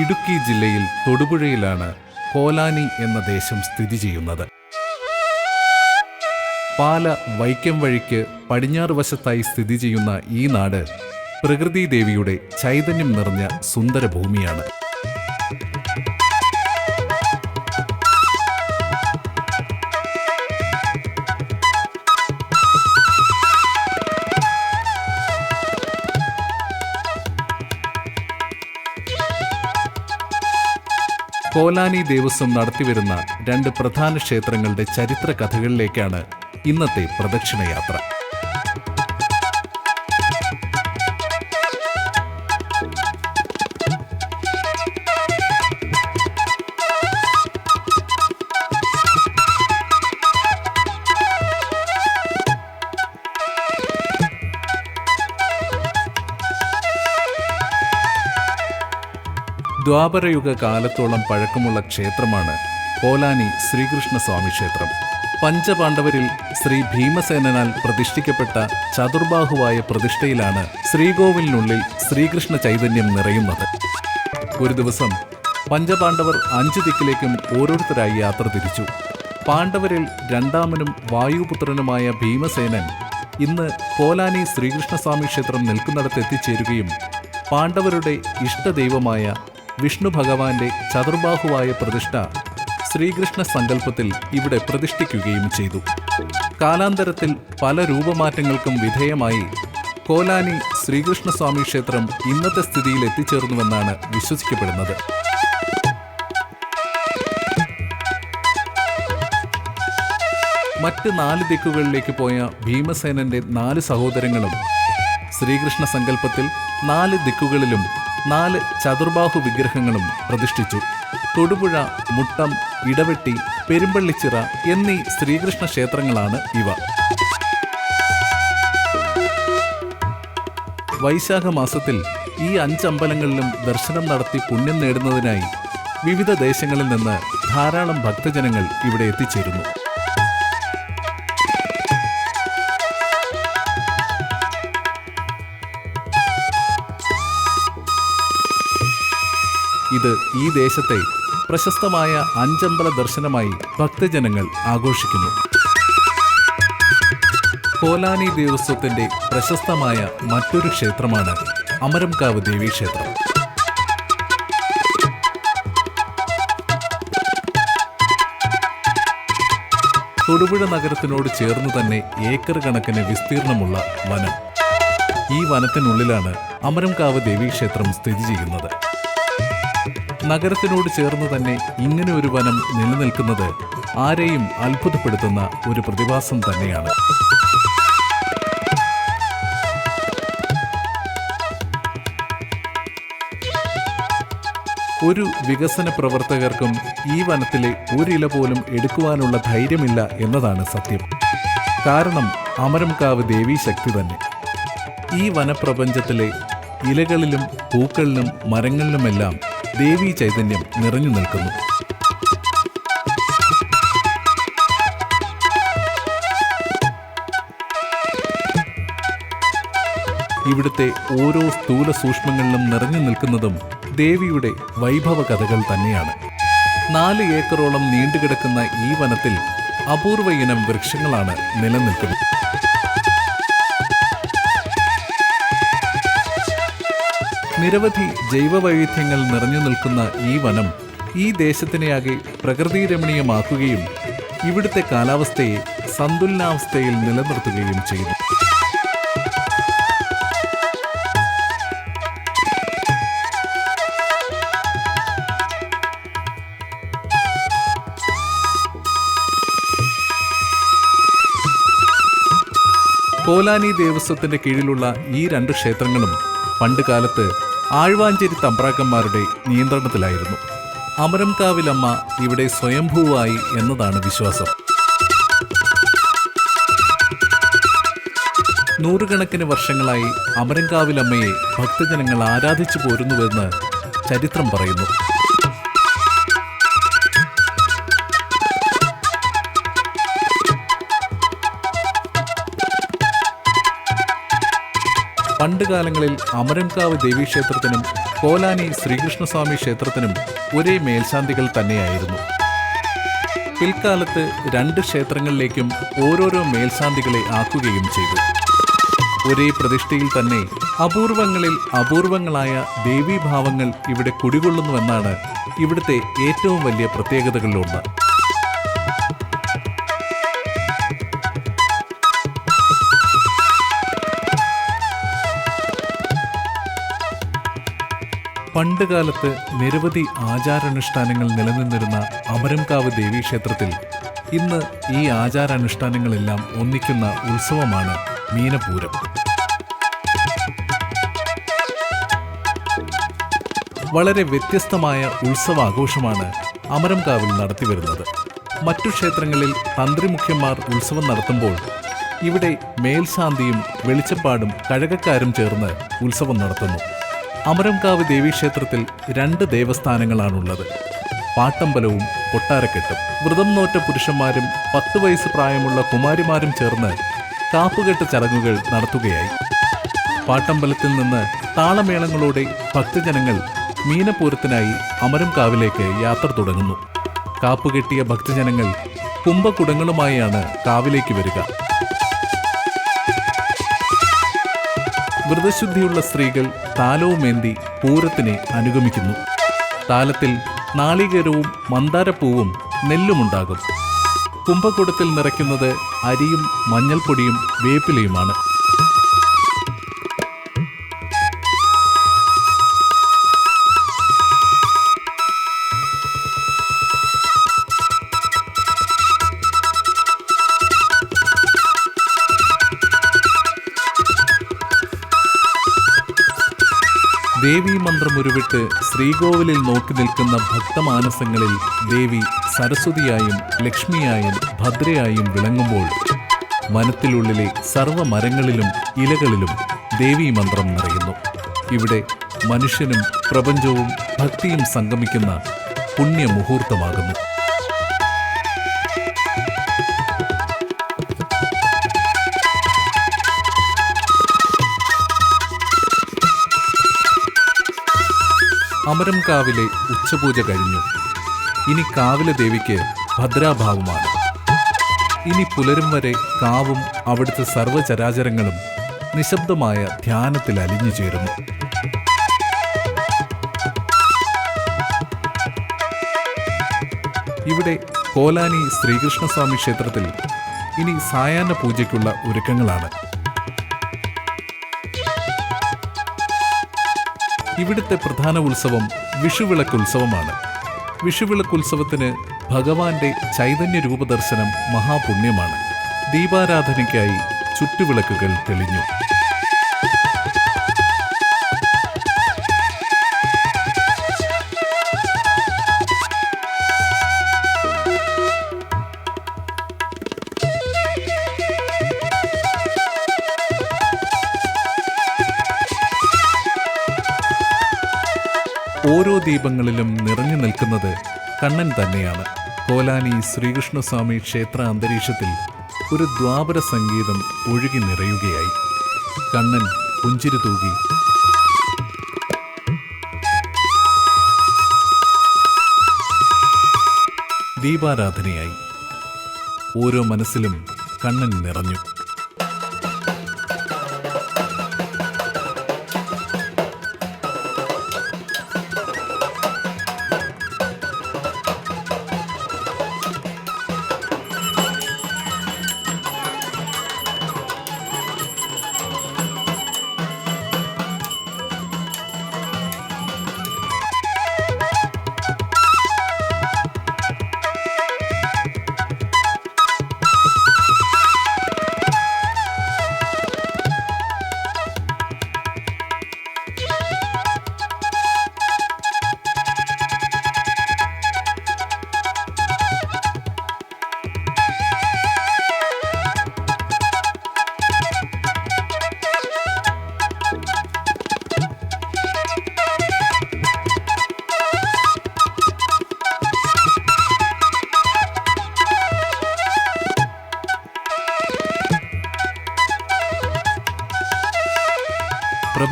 ഇടുക്കി ജില്ലയിൽ തൊടുപുഴയിലാണ് കോലാനി എന്ന ദേശം സ്ഥിതി ചെയ്യുന്നത്. പാല വൈക്കം വഴിക്ക് പടിഞ്ഞാറ് വശത്തായി സ്ഥിതി ചെയ്യുന്ന ഈ നാട് പ്രകൃതി ദേവിയുടെ ചൈതന്യം നിറഞ്ഞ സുന്ദര ഭൂമിയാണ് കോലാനി ദേവസ്വം നടത്തിവരുന്ന രണ്ട് പ്രധാന ക്ഷേത്രങ്ങളുടെ ചരിത്ര കഥകളിലേക്കാണ് ഇന്നത്തെ പ്രദക്ഷിണയാത്ര. ദ്വാപരയുഗ കാലത്തോളം പഴക്കമുള്ള ക്ഷേത്രമാണ് കോലാനി ശ്രീകൃഷ്ണസ്വാമി ക്ഷേത്രം. പഞ്ചപാണ്ഡവരിൽ ശ്രീ ഭീമസേനാൽ പ്രതിഷ്ഠിക്കപ്പെട്ട ചതുർബാഹുവായ പ്രതിഷ്ഠയിലാണ് ശ്രീകോവിലിനുള്ളിൽ ശ്രീകൃഷ്ണ ചൈതന്യം നിറയുന്നത്. ഒരു ദിവസം പഞ്ചപാണ്ഡവർ അഞ്ചു ദിക്കിലേക്കും ഓരോരുത്തരായി യാത്ര തിരിച്ചു. പാണ്ഡവരിൽ രണ്ടാമനും വായുപുത്രനുമായ ഭീമസേനൻ ഇന്ന് കോലാനി ശ്രീകൃഷ്ണസ്വാമി ക്ഷേത്രം നിൽക്കുന്നിടത്ത് എത്തിച്ചേരുകയും പാണ്ഡവരുടെ ഇഷ്ടദൈവമായ വിഷ്ണു ഭഗവാന്റെ ചതുർബാഹുവായ പ്രതിഷ്ഠ ശ്രീകൃഷ്ണ സങ്കല്പത്തിൽ ഇവിടെ പ്രതിഷ്ഠിക്കുകയും ചെയ്തു. കാലാന്തരത്തിൽ പല രൂപമാറ്റങ്ങൾക്കും വിധേയമായി കോലാനി ശ്രീകൃഷ്ണസ്വാമി ക്ഷേത്രം ഇന്നത്തെ സ്ഥിതിയിൽ എത്തിച്ചേർന്നുവെന്നാണ് വിശ്വസിക്കപ്പെടുന്നത്. മറ്റ് നാല് ദിക്കുകളിലേക്ക് പോയ ഭീമസേനന്റെ നാല് സഹോദരങ്ങളും ശ്രീകൃഷ്ണ സങ്കല്പത്തിൽ നാല് ദിക്കുകളിലും നാല് ചതുർബാഹു വിഗ്രഹങ്ങളും പ്രതിഷ്ഠിച്ചു. തൊടുപുഴ മുട്ടം ഇടവെട്ടി പെരുമ്പള്ളിച്ചിറ എന്നീ ശ്രീകൃഷ്ണ ക്ഷേത്രങ്ങളാണ് ഇവ. വൈശാഖ മാസത്തിൽ ഈ അഞ്ചമ്പലങ്ങളിലും ദർശനം നടത്തി പുണ്യം നേടുന്നതിനായി വിവിധ ദേശങ്ങളിൽ നിന്ന് ധാരാളം ഭക്തജനങ്ങൾ ഇവിടെ എത്തിച്ചേരുന്നു. ഇത് ഈ ദേശത്തെ പ്രശസ്തമായ അഞ്ചമ്പല ദർശനമായി ഭക്തജനങ്ങൾ ആഘോഷിക്കുന്നു. കോലാനി ദേവസ്വത്തിന്റെ പ്രശസ്തമായ മറ്റൊരു ക്ഷേത്രമാണ് അമരംകാവ് ദേവീ ക്ഷേത്രം തൊടുപുഴ നഗരത്തിനോട് ചേർന്ന് തന്നെ ഏക്കർ കണക്കിന് വിസ്തീർണമുള്ള വനം. ഈ വനത്തിനുള്ളിലാണ് അമരംകാവ് ദേവീക്ഷേത്രം സ്ഥിതി ചെയ്യുന്നത്. നഗരത്തിനോട് ചേർന്ന് തന്നെ ഇങ്ങനെ ഒരു വനം നിലനിൽക്കുന്നത് ആരെയും അത്ഭുതപ്പെടുത്തുന്ന ഒരു പ്രതിഭാസം തന്നെയാണ്. ഒരു വികസന പ്രവർത്തകർക്കും ഈ വനത്തിലെ ഒരില പോലും എടുക്കുവാനുള്ള ധൈര്യമില്ല എന്നതാണ് സത്യം. കാരണം അമരംകാവ് ദേവീശക്തി തന്നെ. ഈ വനപ്രപഞ്ചത്തിലെ ഇലകളിലും പൂക്കളിലും മരങ്ങളിലുമെല്ലാം ദേവീ ചൈതന്യം നിറഞ്ഞു നിൽക്കുന്നു. ഇവിടുത്തെ ഓരോ സ്ഥൂല സൂക്ഷ്മങ്ങളിലും നിറഞ്ഞു നിൽക്കുന്നതും ദേവിയുടെ വൈഭവ കഥകൾ തന്നെയാണ്. നാല് ഏക്കറോളം നീണ്ടുകിടക്കുന്ന ഈ വനത്തിൽ അപൂർവ ഇനം വൃക്ഷങ്ങളാണ് നിലനിൽക്കുന്നത്. നിരവധി ജൈവവൈവിധ്യങ്ങൾ നിറഞ്ഞു നിൽക്കുന്ന ഈ വനം ഈ ദേശത്തിനെയാകെ പ്രകൃതി രമണീയമാക്കുകയും ഇവിടുത്തെ കാലാവസ്ഥയെ സന്തുലനാവസ്ഥയിൽ നിലനിർത്തുകയും ചെയ്തു കോലാനി ദേവസ്വത്തിന്റെ കീഴിലുള്ള ഈ രണ്ട് ക്ഷേത്രങ്ങളും പണ്ട് കാലത്ത് ആഴ്വാഞ്ചേരി തമ്പ്രാക്കന്മാരുടെ നിയന്ത്രണത്തിലായിരുന്നു. അമരംകാവിലമ്മ ഇവിടെ സ്വയംഭൂവായി എന്നതാണ് വിശ്വാസം. നൂറുകണക്കിന് വർഷങ്ങളായി അമരങ്കാവിലമ്മയെ ഭക്തജനങ്ങൾ ആരാധിച്ചു പോരുന്നുവെന്ന് ചരിത്രം പറയുന്നു. പണ്ട് കാലങ്ങളിൽ അമരൻകാവ് ദേവീക്ഷേത്രത്തിനും കോലാനി ശ്രീകൃഷ്ണസ്വാമി ക്ഷേത്രത്തിനും ഒരേ മേൽശാന്തികൾ തന്നെയായിരുന്നു. പിൽക്കാലത്ത് രണ്ട് ക്ഷേത്രങ്ങളിലേക്കും ഓരോരോ മേൽശാന്തികളെ ആക്കുകയും ചെയ്തു. ഒരേ പ്രതിഷ്ഠയിൽ തന്നെ അപൂർവങ്ങളിൽ അപൂർവങ്ങളായ ദേവീഭാവങ്ങൾ ഇവിടെ കുടികൊള്ളുന്നുവെന്നാണ് ഇവിടുത്തെ ഏറ്റവും വലിയ പ്രത്യേകതകളിലൊന്ന്. പണ്ടുകാലത്ത് നിരവധി ആചാരാനുഷ്ഠാനങ്ങൾ നിലനിന്നിരുന്ന അമരംകാവ് ദേവീക്ഷേത്രത്തിൽ ഇന്ന് ഈ ആചാരാനുഷ്ഠാനങ്ങളെല്ലാം ഒന്നിക്കുന്ന ഉത്സവമാണ് മീനപൂരം. വളരെ വ്യത്യസ്തമായ ഉത്സവാഘോഷമാണ് അമരംകാവിൽ നടത്തിവരുന്നത്. മറ്റു ക്ഷേത്രങ്ങളിൽ തന്ത്രിമുഖ്യന്മാർ ഉത്സവം നടത്തുമ്പോൾ ഇവിടെ മേൽശാന്തിയും വെളിച്ചപ്പാടും കഴകക്കാരും ചേർന്ന് ഉത്സവം നടത്തുന്നു. അമരംകാവ് ദേവീക്ഷേത്രത്തിൽ രണ്ട് ദേവസ്ഥാനങ്ങളാണുള്ളത്. പാട്ടമ്പലവും കൊട്ടാരക്കെട്ടും. വ്രതം നോറ്റ പുരുഷന്മാരും പത്ത് വയസ്സ് പ്രായമുള്ള കുമാരിമാരും ചേർന്ന് കാപ്പുകെട്ട് ചടങ്ങുകൾ നടത്തുകയായി. പാട്ടമ്പലത്തിൽ നിന്ന് താളമേളങ്ങളോടെ ഭക്തജനങ്ങൾ മീനപൂരത്തിനായി അമരംകാവിലേക്ക് യാത്ര തുടങ്ങുന്നു. കാപ്പുകെട്ടിയ ഭക്തജനങ്ങൾ കുംഭകുടങ്ങളുമായാണ് കാവിലേക്ക് വരിക. വ്രതശുദ്ധിയുള്ള സ്ത്രീകൾ താലവുമേന്തി പൂരത്തിനെ അനുഗമിക്കുന്നു. താലത്തിൽ നാളികേരവും മന്ദാരപ്പൂവും നെല്ലുമുണ്ടാകും. കുംഭകൂടത്തിൽ നിറയ്ക്കുന്നത് അരിയും മഞ്ഞൾപ്പൊടിയും വേപ്പിലയുമാണ്. ദേവീ മന്ത്രമുരുവിട്ട് ശ്രീകോവിലിൽ നോക്കി നിൽക്കുന്ന ഭക്തമാനസങ്ങളിൽ ദേവി സരസ്വതിയായും ലക്ഷ്മിയായും ഭദ്രയായും വിളങ്ങുമ്പോൾ വനത്തിലുള്ളിലെ സർവ മരങ്ങളിലും ഇലകളിലും ദേവീ മന്ത്രം നിറയുന്നു. ഇവിടെ മനുഷ്യനും പ്രപഞ്ചവും ഭക്തിയും സംഗമിക്കുന്ന പുണ്യമുഹൂർത്തമാകുന്നു. അമരംകാവിലെ ഉച്ചപൂജ കഴിഞ്ഞു. ഇനി കാവിലെ ദേവിക്ക് ഭദ്രാഭാവമാണ്. ഇനി പുലരും വരെ കാവും അവിടുത്തെ സർവചരാചരങ്ങളും നിശബ്ദമായ ധ്യാനത്തിൽ അലിഞ്ഞു ചേരുന്നു. ഇവിടെ കോലാനി ശ്രീകൃഷ്ണസ്വാമി ക്ഷേത്രത്തിൽ ഇനി സായാഹ്ന പൂജയ്ക്കുള്ള ഒരുക്കങ്ങളാണ്. ഇവിടുത്തെ പ്രധാന ഉത്സവം വിഷുവിളക്ക് ഉത്സവമാണ് വിഷുവിളക്ക് ഉത്സവത്തിന് ഭഗവാന്റെ ചൈതന്യ രൂപദർശനം മഹാപുണ്യമാണ്. ദീപാരാധനയ്ക്കായി ചുറ്റുവിളക്കുകൾ തെളിഞ്ഞു. ഓരോ ദീപങ്ങളിലും നിറഞ്ഞു നിൽക്കുന്നത് കണ്ണൻ തന്നെയാണ്. കോലാനി ശ്രീകൃഷ്ണസ്വാമി ക്ഷേത്ര അന്തരീക്ഷത്തിൽ ഒരു ദ്വാപര സംഗീതം ഒഴുകി നിറയുകയായി. കണ്ണൻ പുഞ്ചിരി തൂകി. ദീപാരാധനയായി. ഓരോ മനസ്സിലും കണ്ണൻ നിറഞ്ഞു.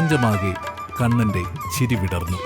പ്രപഞ്ചമാകെ കണ്ണന്റെ ചിരി വിടർന്നു.